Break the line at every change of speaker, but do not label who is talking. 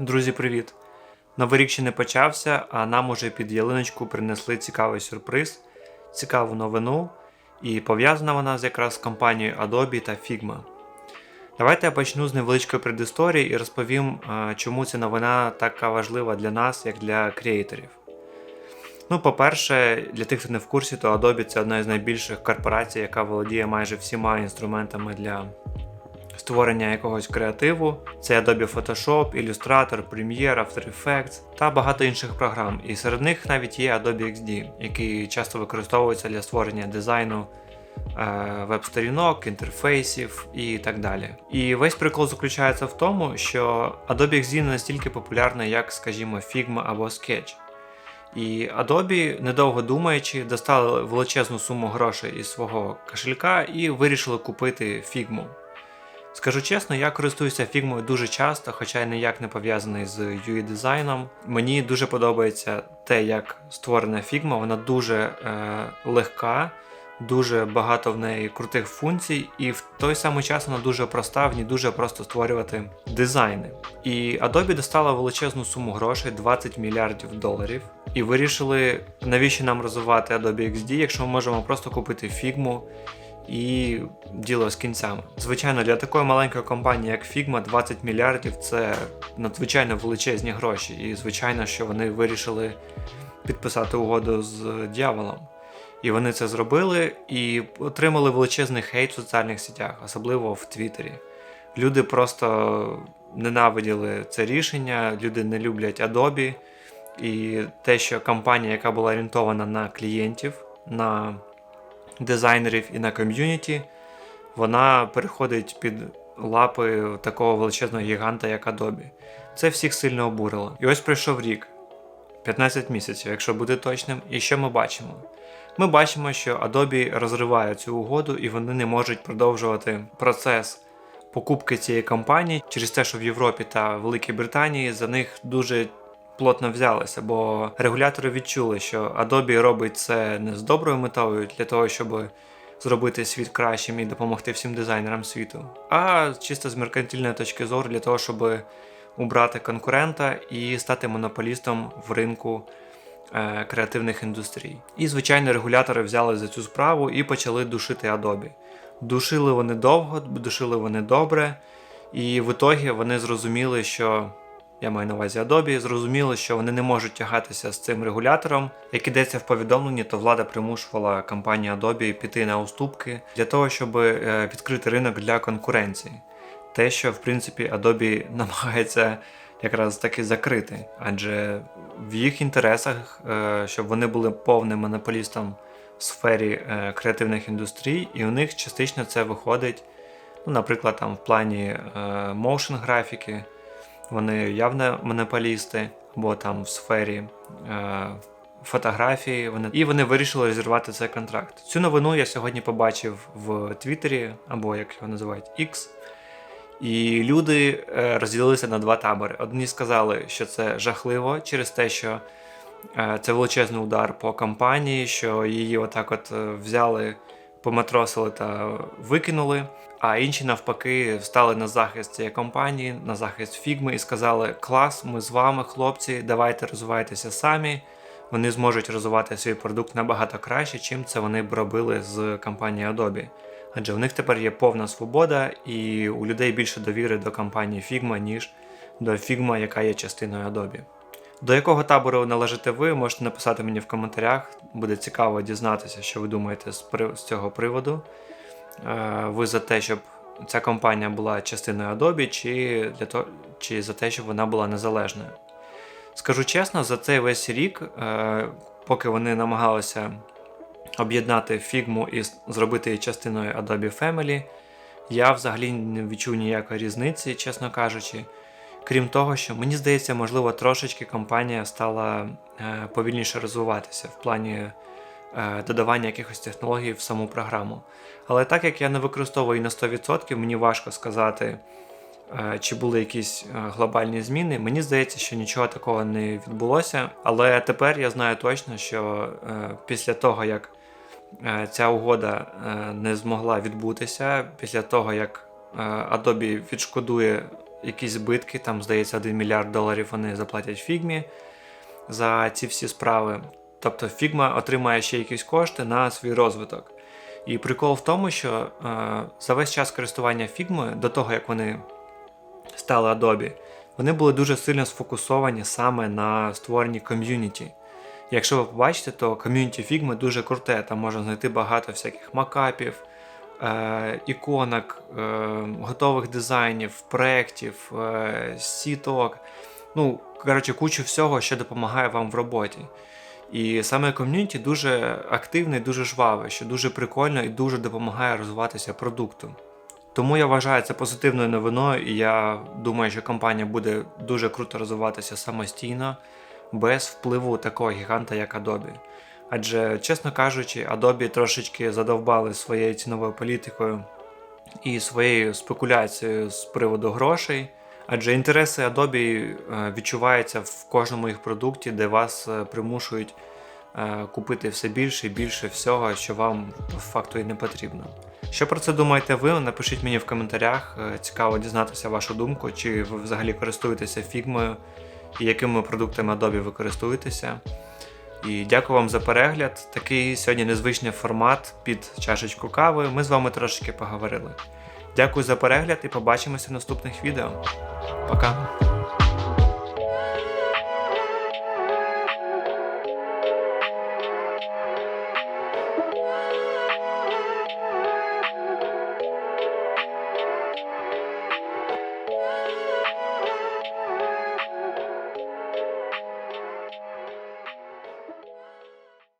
Друзі, привіт! Новий рік ще не почався, а нам уже під ялиночку принесли цікавий сюрприз, цікаву новину, і пов'язана вона з якраз з компанією Adobe та Figma. Давайте я почну з невеличкої предісторії і розповім, чому ця новина така важлива для нас, як для креаторів. Ну, по-перше, для тих, хто не в курсі, то Adobe це одна з найбільших корпорацій, яка володіє майже всіма інструментами для створення якогось креативу. Це Adobe Photoshop, Illustrator, Premiere, After Effects та багато інших програм. І серед них навіть є Adobe XD, який часто використовується для створення дизайну е, веб-сторінок, інтерфейсів і так далі. І весь прикол заключається в тому, що Adobe XD не настільки популярний, як, скажімо, Figma або Sketch. І Adobe, недовго думаючи, достали величезну суму грошей із свого кошелька і вирішили купити Figma. Скажу чесно, я користуюся фігмою дуже часто, хоча й ніяк не пов'язаний з UI дизайном. Мені дуже подобається те, як створена фігма, вона дуже е, легка, дуже багато в неї крутих функцій, і в той самий час вона дуже проста, в ній дуже просто створювати дизайни. І Adobe достала величезну суму грошей 20 мільярдів доларів. І вирішили, навіщо нам розвивати Adobe XD, якщо ми можемо просто купити фігму і діло з кінцями. Звичайно, для такої маленької компанії, як Figma, 20 мільярдів це надзвичайно величезні гроші. І звичайно, що вони вирішили підписати угоду з дьяволом. І вони це зробили і отримали величезний хейт в соціальних сетях, особливо в Твіттері. Люди просто ненавиділи це рішення, люди не люблять Adobe. І те, що компанія, яка була орієнтована на клієнтів, на дизайнерів і на ком'юніті, вона переходить під лапи такого величезного гіганта, як Adobe. Це всіх сильно обурило. І ось пройшов рік, 15 місяців, якщо бути точним. І що ми бачимо? Ми бачимо, що Adobe розриває цю угоду і вони не можуть продовжувати процес покупки цієї компанії через те, що в Європі та Великій Британії за них дуже плотно взялися, бо регулятори відчули, що Adobe робить це не з доброю метою для того, щоб зробити світ кращим і допомогти всім дизайнерам світу, а чисто з меркантильної точки зору для того, щоб убрати конкурента і стати монополістом в ринку е, креативних індустрій. І, звичайно, регулятори взяли за цю справу і почали душити Adobe. Душили вони довго, душили вони добре, і в ітогі вони зрозуміли, що я маю на увазі Adobe, зрозуміло, що вони не можуть тягатися з цим регулятором. Як ідеться в повідомленні, то влада примушувала компанію Adobe піти на уступки для того, щоб е, відкрити ринок для конкуренції. Те, що в принципі Adobe намагається якраз таки закрити, адже в їх інтересах, е, щоб вони були повним монополістом в сфері е, креативних індустрій, і у них частично це виходить, ну, наприклад, там в плані моушен графіки вони явно монополісти, або там в сфері е, фотографії. Вони і вони вирішили розірвати цей контракт. Цю новину я сьогодні побачив в Твіттері, або як його називають X. І люди е, розділилися на два табори. Одні сказали, що це жахливо через те, що е, це величезний удар по компанії, що її отак от е, взяли, поматросили та викинули. А інші навпаки встали на захист цієї компанії, на захист фігми і сказали: Клас, ми з вами, хлопці, давайте розвивайтеся самі. Вони зможуть розвивати свій продукт набагато краще, чим це вони б робили з компанією Adobe. Адже в них тепер є повна свобода, і у людей більше довіри до компанії Figma, ніж до Figma, яка є частиною Adobe. До якого табору належите ви, можете написати мені в коментарях. Буде цікаво дізнатися, що ви думаєте з цього приводу. Е, ви за те, щоб ця компанія була частиною Adobe, чи, для того, чи за те, щоб вона була незалежною. Скажу чесно, за цей весь рік, е, поки вони намагалися об'єднати фігму і зробити її частиною Adobe Family, я взагалі не відчув ніякої різниці, чесно кажучи. Крім того, що мені здається, можливо, трошечки компанія стала е, повільніше розвиватися в плані Е, додавання якихось технологій в саму програму. Але так як я не використовую на 100%, мені важко сказати, е, чи були якісь глобальні зміни. Мені здається, що нічого такого не відбулося. Але тепер я знаю точно, що після того, як ця угода не змогла відбутися, після того, як Adobe відшкодує якісь збитки, там, здається, 1 мільярд доларів вони заплатять фігмі за ці всі справи. Тобто Figma отримає ще якісь кошти на свій розвиток. І прикол в тому, що е, за весь час користування Figma, до того як вони стали Adobe, вони були дуже сильно сфокусовані саме на створенні ком'юніті. Якщо ви побачите, то ком'юніті Figma дуже круте, там можна знайти багато всяких макапів, іконок, е, готових дизайнів, проєктів, е, сіток. Ну, коротше, кучу всього, що допомагає вам в роботі. І саме ком'юніті дуже активне, дуже жваве, що дуже прикольно і дуже допомагає розвиватися продукту. Тому я вважаю це позитивною новиною, і я думаю, що компанія буде дуже круто розвиватися самостійно, без впливу такого гіганта, як Adobe. Адже, чесно кажучи, Adobe трошечки задовбали своєю ціновою політикою і своєю спекуляцією з приводу грошей. Адже інтереси Adobe е, відчуваються в кожному їх продукті, де вас е, примушують е, купити все більше і більше всього, що вам факту і не потрібно. Що про це думаєте ви? Напишіть мені в коментарях. Цікаво дізнатися вашу думку, чи ви взагалі користуєтеся фігмою і якими продуктами Adobe ви користуєтеся. І дякую вам за перегляд. Такий сьогодні незвичний формат під чашечку кави. Ми з вами трошечки поговорили. Дякую за перегляд і побачимося в наступних відео. Пока!